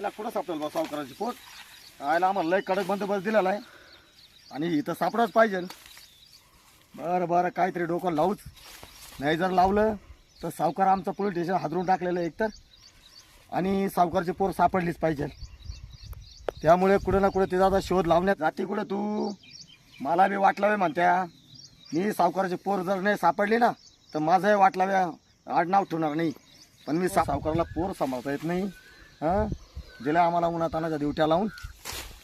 आयला कुठं सापडेल बा सावकाराची पोट? आयला आम्हाला लय कडक बंदोबस्त दिलेला आहे. आणि इथं सापडाच पाहिजे. बरं बरं काहीतरी डोकं लावूच. नाही जर लावलं तर सावकार आमचं पोलीस स्टेशन हादरून टाकलेलं आहे एकतर. आणि सावकारची पोर सापडलीच पाहिजे. त्यामुळे कुठे ना कुठे तिचा आता शोध लावण्यात जाते कुठे तू? मला बी वाटलावे म्हणत्या. मी सावकाराची पोर जर नाही सापडली ना तर माझंही वाटलाव्या आडनाव ठेवणार नाही. पण मी सा- सावकाराला पोर सांभाळता येत नाही. हां? दिला आम्हाला उन्हातानाच्या ड्युट्या लावून.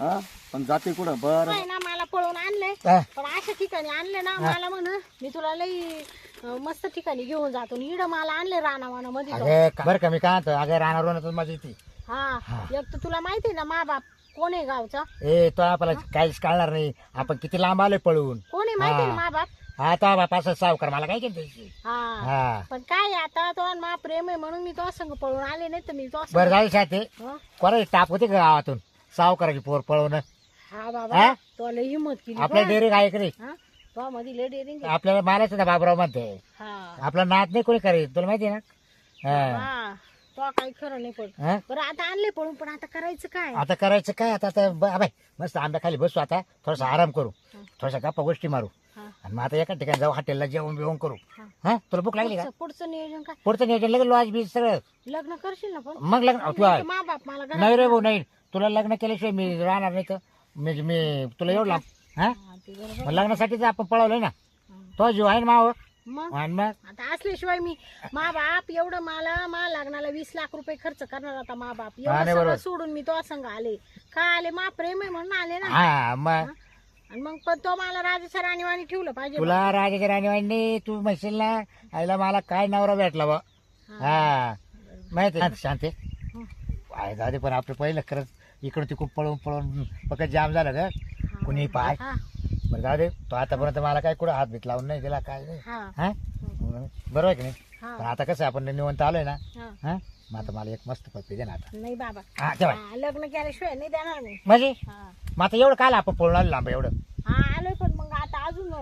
हां? पण जाते कुठं? बरं. ना मला पळवून आणले हा. पण अशा ठिकाणी आणले ना मला म्हण मी तुला लई अं, मस्त ठिकाणी घेऊन जातो. इड मला आणले रानावाना मध्ये. अगं बरं का मी काय म्हणतो अगं राहणार माझी येते. हा. एक तर तुला माहिती ना मा बाप कोण आहे गावचा? ए तो आपल्याला काहीच कळणार नाही. आपण किती लांब आलोय पळून. कोण आहे माहिती. ना मा बाप? हा तो बाप सावकार मला काय केलं? हा. हा. पण काय आता तो मा प्रेम आहे म्हणून मी तो संग पळून आले नाही तर मी तो बरं शाते. हा? कोणाची टाप होते का गावातून? सावकाराची पोर पळवणं. हा बाबा. हा? तो लई हिंमत केली आपल्या बा. हा? तो मध्ये लय डेअरिंग आहे. आपल्याला मारायचं ना बाबराव म्हणते. हा. आपला नात नाही कोणी करेल तुला माहिती आहे ना? हा. हा. तो काही खरं नाही पण हा? बरं आता आणले पळून पण आता करायचं काय? आता करायचं काय? आता आता ब- मस्त आंब्या खाली बसू आता. थोडासा आराम करू. थोडासा गप्पा गोष्टी मारू. आणि मग आता एका ठिकाणी जाऊ हॉटेलला जेवण बिवण करू. हा. हा? तुला भूक लागली का? पुढचं- पुढचं नियोजन काय? पुढचं नियोजन लगेच लॉज बीज सगळं. लग्न करशील ना पण? मग लग्न तू आहे. मा बाप मला घरात- नाही रे भाऊ नाही. तुला लग्न केल्याशिवाय मी राहणार नाही तर. मी मी तुला एवढं लांब हा हा, ते बरोबर. मग लग्नासाठीच आपण पळवलंय ना. तो जीव आहे ना माव. मग? आणि मग? आता असल्याशिवाय मी मा बाप एवढं मला मा लग्नाला वीस लाख रुपये खर्च करणार आता मा बाप. हा, एवढं नाही सगळं बरोबर. सोडून मी तो संघ आले. काय आले? मा प्रेम आहे म्हणून आले ना. हा मग? आणि मग पण तो मला राजा राणीवाणी ठेवलं पाहिजे तुला राजाच्या राणीवाणी तू म्हणशील ना आईला मला काय नवरा भेटला बा. हा. माहिती आहे? शांती आहे? जाऊ दे पण आपलं पहिलं खरंच इकडं तिकडून पळून पळून फक्त जाम झालं ग. कुणी पाय? हा. बरं जाऊ दे तो आतापर्यंत मला काय कुठं हात बीत लावून नाही दिला काय नाही. हा? हा. बरोबर आहे की नाही? हा. पण आता कसं आहे, आपण निवंत आलोय ना? हा. हा? मग आता मला एक मस्त पप्पी दे ना आता. नाही बाबा. हा हा, लग्न केल्याशिवाय नाही देणार मी. म्हणजे? हा. मग आता एवढं काय आपण पळून आलो लांब एवढं. हा आलोय पण मग आता अजून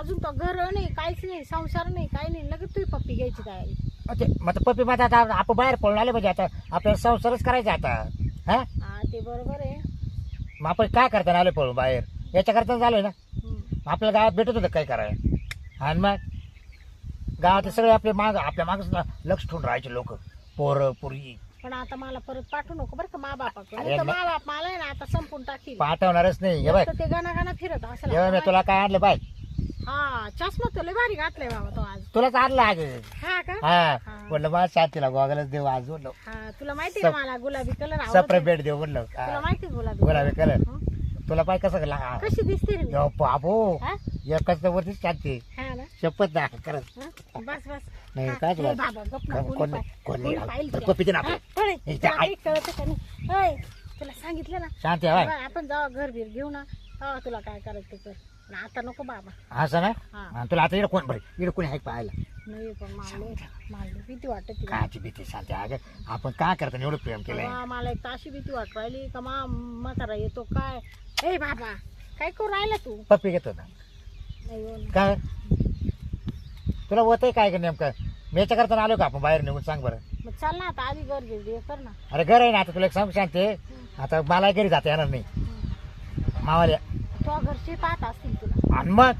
अजून तो घर नाही काहीच नाही संसार नाही काही नाही. लगेच तुझी पप्पी घ्यायची तयारी. मग ते मग आता पप्पी मध्ये आता आपण बाहेर पळून आले म्हणजे आता आपल्याला संसारच करायचा आता. हा? हा ते बरोबर आहे. मग आपण काय करताना आलो पळून बाहेर? याच्याकरता झालोय ना? हम्म. आपल्याला गावात भेटत होतं काय करायला? आणि मग? गावात सगळे आपले माग आपल्या मागच लक्ष ठेवून राहायचे लोक. पोरं पोरी पण आता मला परत पाठवू नको बरं का मा बापाकडे अरे. मा बाप मला आहे ना आता संपून टाकील. पाठवणारच नाही. हे बाय. तर ते गाणं गाणं फिरत असं मी तुला काय आणलं बाय? हा चष्मा तुला भारी घातलाय बाबा तो आज. तुलाच आणलं आग हा का? हा. म्हटलं मला शांतीला गोगलच देऊ आज म्हणलं. हा तुला माहिती आहे मला गुलाबी कलर आवडतो सप्रे भेट देऊ म्हणलं. तुला हा. माहिती आहे गुलाबी गुलाबी कलर हं? तुला पाय कसं ला- कशी दिसते रे मी? बाबू. हा? एकच वरतीच शांती. हा ना? शपथ ना खरंच हा? बस बस. नाही हा, काय तुला? बाबा गप ना, कोण- कोणी कोण पाह- कोण कोणी नाही. पाहिलं तर तुला? पप्पी दे ना हा, आपलं. पळे. तुला जा, काही कळतं का नाही? होय, तुला सांगितलं ना. शांती आपण जाऊ घर बीर घेऊ ना. तेव्हा तुला काय करायचं ते? कर पण आता नको बाबा. असं ना? हा. आणि तुला आता इकडे कोण बरं इकडे कोणी आहे पाहायला? नाही पण मला भीती वाटत तिला. काची भीती शांती अगं आपण काय करतो एवढं प्रेम केलंय? बाबा, मला एक ताशी भीती वाट राहिली का मा म्हातारा येतो काय? ए बाबा काय करू राहिला तू? पप्पी घेतो ना. नाही हो ना. काय तुला होतंय काय का नेमकं? मी याच्या करता आलो का आपण बाहेर निघून? सांग बरं. मग चाल ना आता आधी घे कर ना. अरे घर आहे ना आता तुला एक सांग शांती आता मला घरी जाता येणार नाही. मावाल्या. तो घरचे पाहत असतील तुला. आणि मग?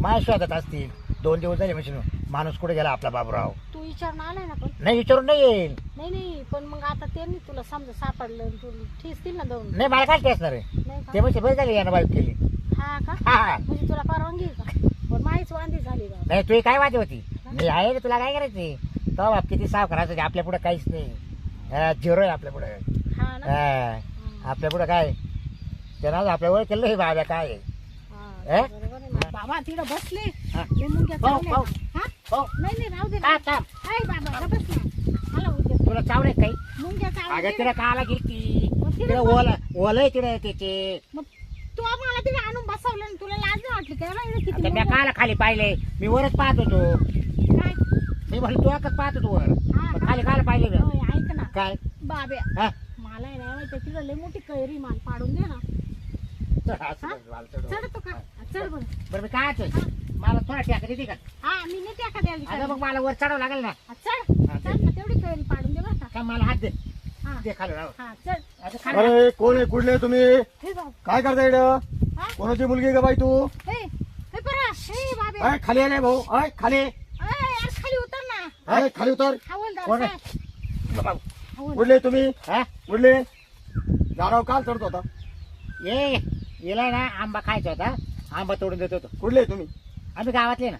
माझ्या शोधात असतील. दोन दिवस झाले म्हणजे माणूस कुठे गेला आपला बाबूराव? तू विचारून आलाय ना पण. नाही विचारून नाही येईल. नाही नाही पण मग आता त्यांनी तुला समजा सापडलं आणि तू ठेचतील ना दोन. नाही मला काय असणार आहे? नाही का? ते म्हणजे बरं झाली यानं बाईक केली. हा का? हा. म्हणजे तुला परवानगी आहे का? पण माहीच वांदी झाली बाबा. नाही तुझी काय वादी होती? मी आहे रे तुला काय करायची तो बाप किती साफ करायचं आपल्या पुढे काहीच नाही. झिरो आहे आपल्या पुढे. हा ना? आपल्या पुढे काय? त्यानं आपल्या ओळख केलं हे बाब्या काय. हा, ए? बरोबर आहे ना. बाबा तिकडे बसले. हा. मी मुंग्या पाहू, चावल्या पाहू. ना. हा? हो नाही नाही राहू दे ना. का थांब. हाय बाबा का बस ना. मला उद्या. तुला चावले काही? मुंग्या अगं चावल्या तिला काला गेली मग तिला तिला ओला ओलय तिला त्याचे मग तू मला तिथे आणून बसवलं आणि तुला लाज नाही वाटली का एवढं किती आता मी काला खाली पाहिले? मी वरच पाहत होतो. काय? मी म्हणलं तू एकच पाहत होतो वर. हा, पण. खाली काला पाहिले मी होय, ऐक ना. काय? बाब्या हा? मला आहे ना माहिती तिला लय मोठी कैरी माल पाडून दे ना. असं हा? चढतो का? चढ बरं. बरं मी काय म्हणतोय? मला थोडा टॅक देते का? हा मी नाही द्यायला अगं मग मला वर चढावं लागेल ना. चढ. हा, चढ ना तेवढी कैरी पाडून दे बरं का. काय मला हात दे. हा. दे खाली राव. हा चढ. आता ना. अरे कोण आहे? कुठले तुम्ही? हे बाब काय करता इकडं हा? कोणाची मुलगी आहे का बाई तू? अय खाली आले भाऊ. अय खाली. खाली उतर ना. अय खाली उतर. कोण आहे? कुठले तुम्ही? हा? कुठले झाडावर काल चढत होता. ये येला ना आंबा खायचा होता. आंबा तोडून देत होतो. कुठले तुम्ही? आम्ही गावातले ना.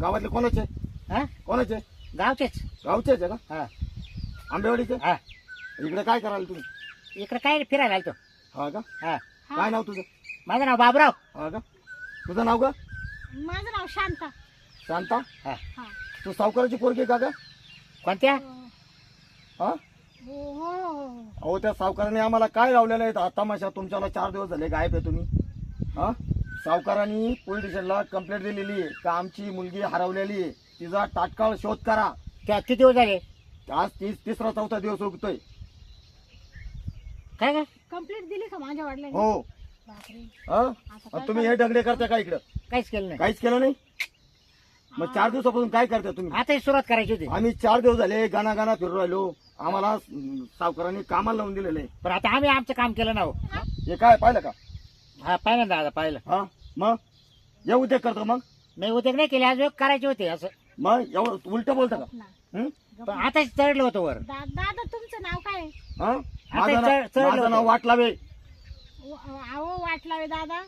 गावातले कोणाचे? हा? कोणाचे? गावचेच. गावचेच आहे का? हा. आंबेवाडीचे? हा. इकडे काय करायला तुम्ही? इकडे काय फिरायला आलतो. हा का? हा. काय नाव तुझं? माझं नाव बाबराव. हा का? तुझं नाव का? माझं नाव शांता. शांता? हा. हा. तू सावकाराची पोरगी का ग? कोणत्या? हा? हो हो अहो त्या सावकाराने आम्हाला काय लावलेलं आहे? हा तमाशा तुमच्याला चार दिवस झाले गायब आहे तुम्ही. हा? सावकारांनी पोलीस स्टेशनला कंप्लेंट दिलेली आहे का आमची मुलगी हरवलेली आहे? तिचा तात्काळ शोध करा. त्या किती दिवस झाले? आज तीस तिसरा चौथा दिवस उगतोय. काय काय कंप्लीट दिली का माझ्या वडिलांनी? हो. हा? तुम्ही हे दगडे करता का इकडं? काहीच केलं नाही. काहीच केलं नाही? मग चार दिवसापासून काय करता तुम्ही? आता ही सुरुवात करायची होती. आम्ही चार दिवस झाले गाणा गाणा फिरू राहिलो. आम्हाला सावकारांनी कामाला लावून दिलेलं आहे. पण आता आम्ही आमचं काम केलं ना हो. हे काय पाहिलं का? हा पाहिलं ना दादा पाहिलं. हा? मग? ये उद्योग करतो मग? मी उद्योग नाही केले आज करायचे होते असं. मग एवढं उलट बोलतं का? ना. हं? पण आता चढलं होतं वर. दा- दादा तुमचं नाव काय? आहे? हा? चढ- माझं. नाव वाटलावे व- अहो वाटलावे दादा.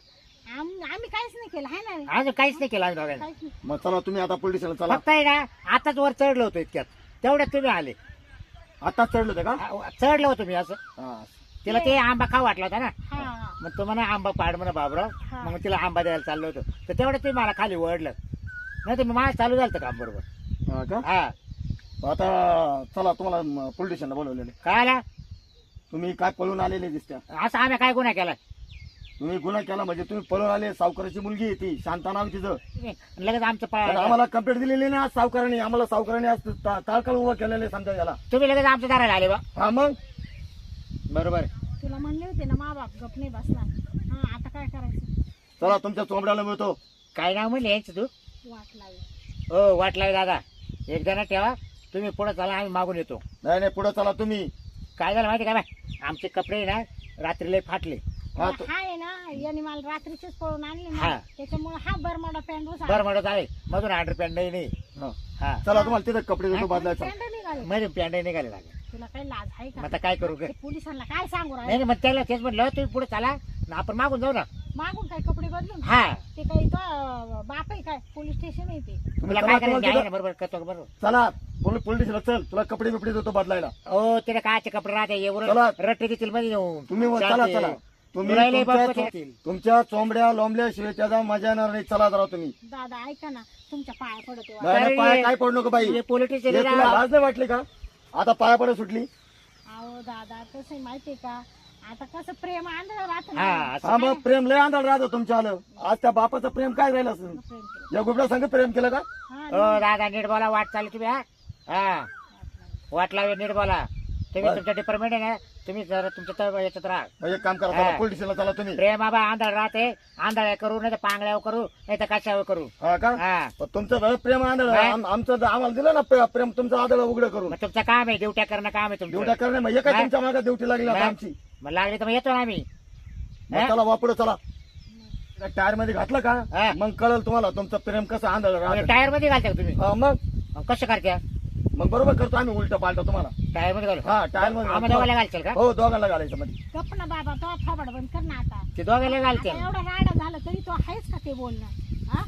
आम- आम्ही काहीच नाही केलं हाय ना अजून काहीच नाही केलं आम्ही दोघांनी. काहीच नाही. मग चला तुम्ही आता पोलीस चला. फक्त आहे ना आताच वर चढलो होतो इतक्यात. तेवढ्यात तुम्ही आले. आता चढलं होतं का? आ- चढलो होतो मी असं. हा. तिला ते आंबा खाऊ वाटला होता ना. हा. मग तो म्हणा आंबा पाड म्हणा बाबराव. हा. मग तिला आंबा द्यायला चाललो होतो. तर तेवढं तुम्ही मला खाली ओढलं. नाही तर माझं चालू झालं होतं काम बरोबर. हा का? हा. आता चला तुम्हाला पोलीस स्टेशनला बोलवलेले. काय आला? तुम्ही काय पळून आलेले दिसत्या? असं आम्ही काय गुन्हा केला तुम्ही गुन्हा केला म्हणजे तुम्ही पळून आले सावकाराची मुलगी आहे ती शांता नाव तिचं. लगेच आमचं पण आम्हाला कंप्लेंट दिलेली ना आज सावकाराने आम्हाला सावकाराने आज ता- ताळकाळ उभा केलेले समजा याला. तुम्ही लगेच आमच्या दाराला आले बा. हा मग? बरोबर. तुला म्हणले होते ना मा बाप गप नाही बसणार. हा आता काय करायचं? चला तुमच्या चोंबड्याला मिळतो. काय नाव म्हणले यांचं तू? वाटलावे हो वाटलं दादा. एक जण ठेवा तुम्ही पुढे चला आम्ही मागून येतो. नाही नाही पुढे चला तुम्ही. काय झालं माहिती का बाय? आमचे कपडे ना रात्रीला फाटले. हा तो- हा आहे ना याने मला रात्रीचेच पळून आणले हा. ना त्याच्यामुळे हा बरमाडा पॅन्ट बरं म्हणत आहे. मधून अंडर पॅन्ट नाही नाही. हा. हा. चला तुम्हाला तिथे कपडे देतो बदलायचा. पॅन्ट निघाले. मध्ये पॅन्ट निघाले लागले तुला काही लाज आहे मग का आता काय करू ग? ते पोलिसांना काय सांगू नाही राहिले? नाही, मग त्याला तेच म्हटलं तुम्ही पुढे चला ना आपण मागून जाऊ ना. मागून काय कपडे बदलून? हा. ते काही तो बाप आहे काय? पोलीस स्टेशन आहे ते. तुला चला, काय तुम्हाला करायचं आहे? तिथं- ना बरोबर करतो का? बरोबर. चला पोलीस पोलीस स्टेशनला चल. तुला कपडे बिपडे देतो बदलायला. ओ तिला कायचे कपडे राहते? चला. एवढं रट्टे देतील मध्ये येऊन. तुम्ही व- चला चालते. चला. तुम्ही तुला लय तुमच्या चोंबड्या लोंबल्याशिवाय त्याचा मजा येणार नाही. चला जरा तुम्ही. दादा ऐका ना. तुमच्या पाया पडतो नाही नाही, अरे, पाया काय पडू नको बाई. हे पोलिटिक्स हे तुला लाज नाही वाटली का? आता पाया पडत सुटली. अहो दादा कसं आहे माहितीये का? आता कसं प्रेम आंधळ राहत हा ना असं हा मग प्रेम लय आंधळ राहतो तुमच्या आलं आज त्या बापाचं प्रेम काय राहिलं प्रेम केलं. या गुबड्या संग प्रेम केलं का? हा ओ दादा नीट बोला वाट चालली तुम्ही हा? हा. वाट लावे नीट बोला. तुम्ही बरं. तुमच्या डिपार्टमेंट आहे ना तुम्ही जरा तुमच्या तर याच्यात राहा. मग एक काम करा हा. चला पोलीस स्टेशनला चला तुम्ही. प्रेम बाबा आंधळ राहते आंधळ्या करू नाही तर पांगड्यावर करू नाही तर कशावर करू. हा का? हा. पण तुमचं जरा प्रेम आंधळ. आम- आमचं जर आम्हाला दिलं ना प्रे- प्रेम तुमचं आदळ उघडं करून. मग तुमचं काम आहे ड्युट्या करणं काम आहे ड्युट्या तुमचं करणे मग काय नाही. तुमच्या मागे ड्युटी लागली आता. आमची. मग लागले तर मग येतो ना आम्ही. मग हा? चला वापड चला. टायरमध्ये घातलं हा. का मग कळल तुम्हाला तुमचं प्रेम कसं आंधळ राहत. टायरमध्ये घालता का तुम्ही? मग? मग कसं करत्या? मग बरोबर करतो आम्ही उलट पालट तुम्हाला. टायरमध्ये घालू? हा टायरमध्ये आम्हाला दोघायला घालशील का? हो दोघांना घालायचं मध्ये. गप ना बाबा तो थोबड बंद कर ना आता. ते आता घालते. एवढा राडा झाला तरी तो आहेच का ते बोलणं? हा?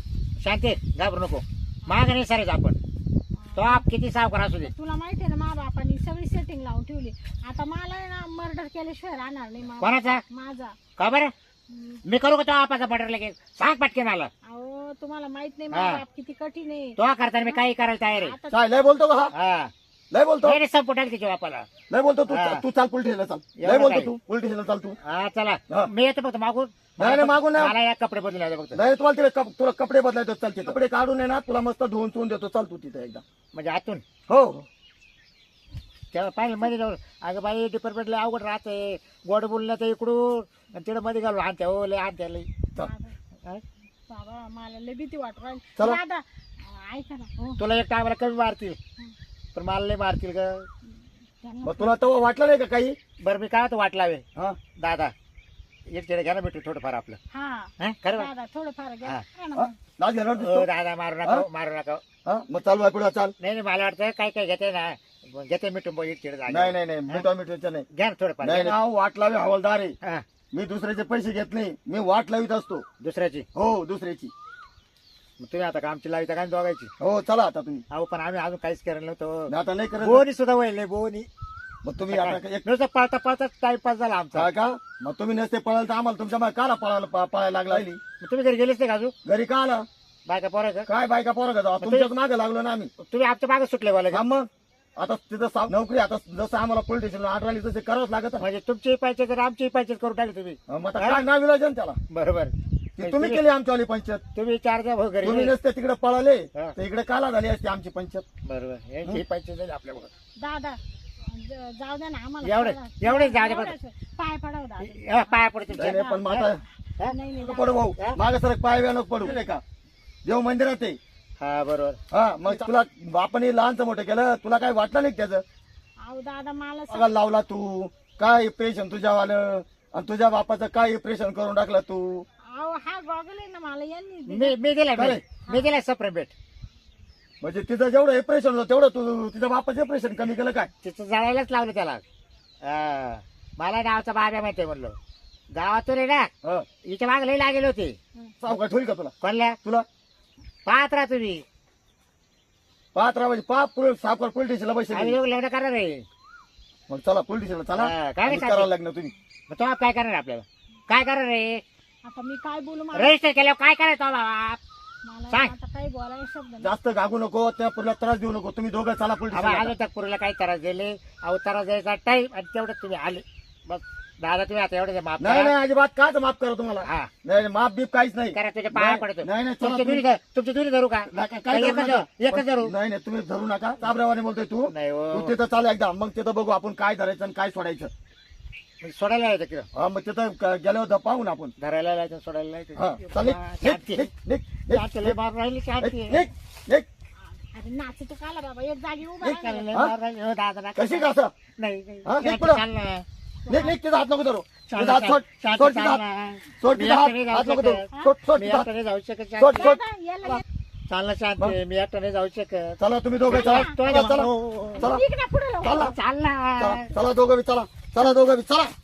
शांती घाबरू नको. माग नाही सरेच आपण. तो आप किती सावकार असू दे. तुला माहिती आहे ना मा बापानी सगळी सेटिंग लावून ठेवली. आता मला आहे ना मर्डर केल्याशिवाय राहणार नाही मा- कोणाचा? माझा. का बरं? हम्म. मी करू का तो आपाचा बटर लगेच? सांग पटकन आला. अहो तुम्हाला माहीत नाही हा. मा बाप किती कठीण आहे. तो करताना मी काही करायला तयार आहे. आता काय लय बोलतो का हा? हा. लय बोलतो. नाही संपुटाल तिच्या बापाला लय बोलतो तू हा. तू चाल पोलीस स्टेशनला चाल. लय एवढं बोलतो काय? तू पोलीस स्टेशनला चाल तू. हा चला. हा. मी येतो फक्त मागून. नाही, नाही, मागून नाही. मला या कपडे बदलून यायचे फक्त. नाही तुम्हाला तिला कप- तुला कपडे बदलायचे चालते कपडे काढून आहे ना तुला मस्त धुवून चुवून देतो. चाल तू तिथे एकदा. म्हणजे आतून? हो. तेव्हा पाहिलं मध्ये जाऊन. अगं बाई डिपार्टमेंटला अवघड राहते गोड बोलणं तर इकडून. आणि तिकडे मध्ये घालून आणत्या हो लय आणत्या लय. चल. हा? बाबा मला लय भीती वाटू राहिली. चला. दादा अं, ऐका ना. हो. तुला एक टायमाला कमी मारतील. पण मला लय मारतील मग तुला तेव्हा वाटलं नाही का काही? बरं मी काय वाट लावे हा. दादा एक तिकडे घ्या ना भेटू थोडंफार आपलं. हा. हा? खरं? दादा थोडंफार घ्या. हा. हा ना. हा? मग. घेणार दादा मारू नका हो, मारू नका. हो. मग चालू आहे पुढे चाल. नाही नाही मला वाटतं काय काय घेते ना घेते मिठून एक जागा. नाही नाही नाही मिठवा मिठवायचं नाही. घ्या ना थोडंफार नाही नाव वाट लावे हवालदार आहे. हा. मी दुसऱ्याचे पैसे घेत नाही मी वाट लावित असतो. दुसऱ्याची? हो दुसऱ्याची. मग तुम्ही आता कामची लावायचं काय दोघायची हो चला आता तुम्ही. अहो पण आम्ही अजून काहीच केलं नव्हतं. आता नाही करत. बोनी सुद्धा वळले नाही बोनी. मग तुम्ही आता एक नुसतं पळता पळता टाइमपास झाला आमचा. काय का? मग तुम्ही नसते पळाल तर आम्हाला तुमच्या मागे काला पळायला पा- पळायला लागला मग तुम्ही घरी गेलेच नाही का अजून? घरी का आला? बायका पोरायचं काय बायका पोरं का जाऊ तुमच्याच मागे लागलो ना आम्ही. तुम्ही आमच्या मागे सुटले बोला हा मग. आता तिथं सा- नोकरी आता जसं आम्हाला पोलीस स्टेशनला आठ राहिली तसे करावंच लागत. म्हणजे तुमची पाहिजे तर आमची पाहिजे करून टाकली तुम्ही. मग आता काय नाव विलाजन त्याला? बरोबर. ती तुम्ही केली आमच्यावाली पंचायत? तुम्ही चार द्या भाऊ घरी तुम्ही नसते तिकडे पळाले हा. तर इकडे काला झाली असते आमची पंचायत? बरोबर. यांची पाहिजे झाली आपल्याकडे दादा ज- जाऊ द्या ना आम्हाला एवढे-. एवढे बघ. एवढेच. पाय पडाव दादा. हा, पाया पडतो नाही नाही, पण नाही नाही नको. पडू भाऊ? मागे सर पाय व्या नको पडू. नाही का? देव मंदिरात आहे. हा बरोबर. हा मग तुला आपण हे लहानचं मोठं केलं तुला काय वाटलं नाही का त्याचं? अहो दादा मला लावला तू. काय प्रेशन तुझ्यावालं? आणि तुझ्या बापाचं काय प्रेशन करून टाकलं तू? अहो हा गॉगल आहे ना मला यांनी दिला. मी मी दिला चालेल. मी- मी दिला सप्रेमेट म्हणजे तिचं जेवढं प्रेशन होतं तेवढं तू तिच्या बापाचं प्रेशन कमी केलं काय? तिचं जाळायलाच लावलं त्याला. हा. मला गावचा बाब्या माहिती म्हणलो. गावातून आहे ना हा. हिच्या मागे लई लागेल होते. सावकाश होईल का तुला? कोणल्या? तुला? पाहत राहा तुम्ही. पाच राहा म्हणजे पाच पुढे सावकार पोलीस स्टेशनला पैसे आम्ही दिले. दोघं लग्न करणार आहे. मग चला पोलीस स्टेशनला चला. हा, काय आणि नाही करावं लग्न तुम्ही. मग तो काय करणार आपल्याला? काय करणार रे आता मी काय बोलू मला? रजिस्टर केल्यावर काय करायचं बाबा? मला सांग. आता काही बोलायला शब्द नाही. जास्त गागू नको त्या पुढला त्रास देऊ नको. तुम्ही दोघं चला पोलीस स्टेशनला. अजून तक पुरीला काही त्रास दिले? अहो त्रास द्यायचा टाईम आणि तेवढं तुम्ही आले. बस दादा तुम्ही आता एवढं माफ नाही करा. नाही अजिबात काच माफ करा तुम्हाला. हा. नाही नाही, माफ बीफ काहीच नाही. करा तुझ्या पाया नाही पडतो. नाही नाही, चला तुमची तुम्ही- दुरी धर- तुमची दुरी धरू का? नाही, काय- एकच नका. धरू, एकच धरू. नाही नाही तुम्ही धरू नका. चाबऱ्यावाने बोलतोय तू. नाही तू हो तिथं चाल एकदा. मग तिथं बघू आपण काय धरायचं आणि काय सोडायचं. सोडायला यायचं किंवा हा मग तिथं क- गेल्यावर तर पाहू ना आपण धरायला यायचं सोडायला हा यायचं चल निघ, हा, निघ, शांती. निघ, निघ, निघ, शांती, लय मार राहिली शांती. निघ, निघ, निघ. अरे नाच तू काला बाबा एक जागी उभा लय राहा ना. लय मार राहिली. हो, दादा नका. कशी का असं नाही नाही. हा, निघ शांती, पुढं. चाल ना. निघ निघ तिथं हात नको धरू चाल तिथं ना, हात सोड शांती, सोड चाल तिथं हात ना. सोड मी तिथं हात एकट्याने हात जाऊ नको धरू शकत. सोड सोड मी तिथं हात. एकट्याने जाऊ शकत सोड शांती. सोड दादा, याला चाल ना शांती मी एकट्याने जाऊ शकत चला तुम्ही दोघं चला चला चला हो, हो, हो. चला इकडे पुढे लाव. चला दोघं बी चला चला दोघं बी चला